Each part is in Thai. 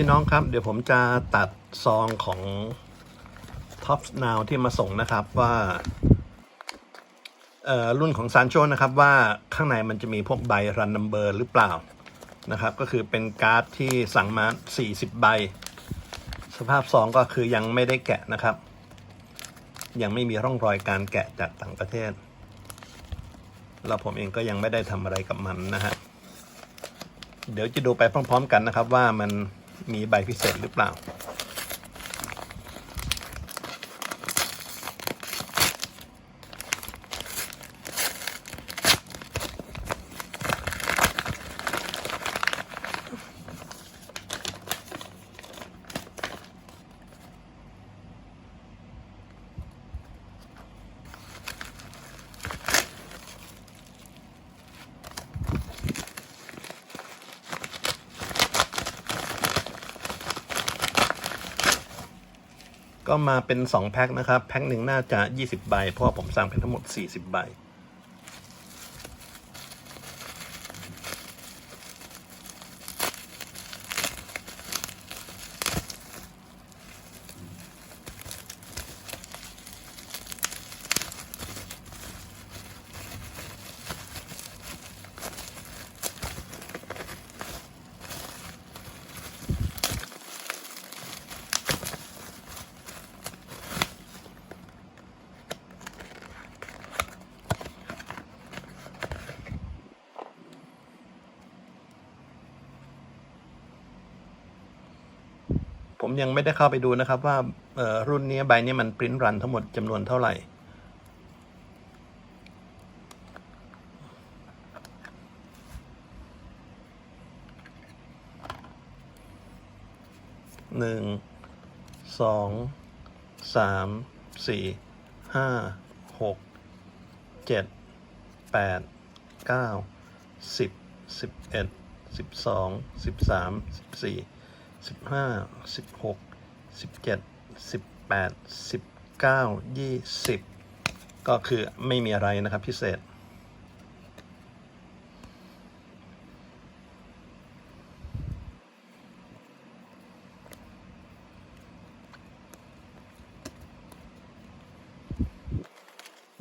พี่น้องครับ เดี๋ยวผมจะตัดซองของ Top Now ที่มาส่งนะครับว่าเออรุ่นของซานโชนะครับว่าข้างในมันจะมีพวกใบรันนัมเบอร์หรือเปล่านะครับ ก็คือเป็นการ์ดที่สั่งมา 40 ใบ สภาพซองก็คือยังไม่ได้แกะนะครับ ยังไม่มีร่องรอยการแกะจากต่างประเทศแล้วผมเองก็ยังไม่ได้ทำอะไรกับมันนะฮะเดี๋ยวจะดูไปพร้อม ๆ กันนะครับว่ามัน มีใบพิเศษหรือเปล่า ก็มาเป็น 2 แพ็คนะครับ แพ็คหนึ่งน่าจะ 20 ใบ เพราะผมสั่งเป็นทั้งหมด 40 ใบ ผมยังไม่ได้เข้าไปดูนะครับว่ารุ่นนี้ใบนี้มันปริ้นรันทั้งหมดจำนวนเท่าไหร่ หนึ่ง สอง สาม สี่ ห้า หก เจ็ด แปด เก้า สิบ สิบเอ็ด สิบสอง สิบสาม สิบสี่ สิบห้าสิบหกสิบเจ็ดสิบแปดสิบเก้ายี่สิบก็คือไม่มีอะไรนะครับพิเศษ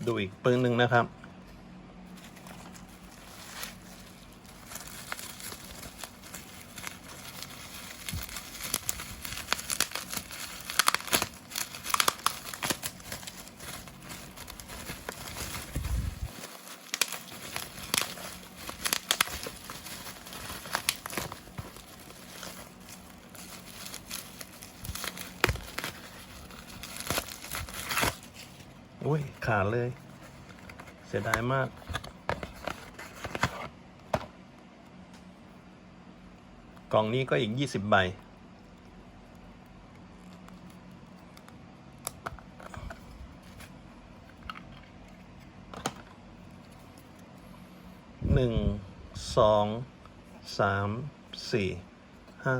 ดูอีกปืนหนึ่งนะครับ อุ้ย ขาดเลย เสียดายมาก กล่องนี้ก็อีกยี่สิบใบ หนึ่ง สอง สาม สี่ ห้า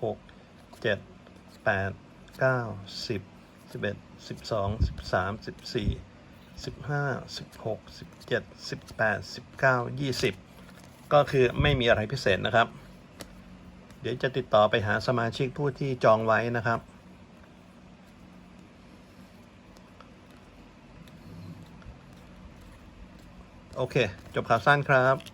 หก เจ็ด แปด เก้า สิบ สิบเอ็ดสิบสองสิบสามสิบสี่สิบห้าสิบหกสิบเจ็ดสิบแปดสิบเก้ายี่สิบก็คือไม่มีอะไรพิเศษนะครับ เดี๋ยวจะติดต่อไปหาสมาชิกผู้ที่จองไว้นะครับ โอเค จบข่าวสั้นครับ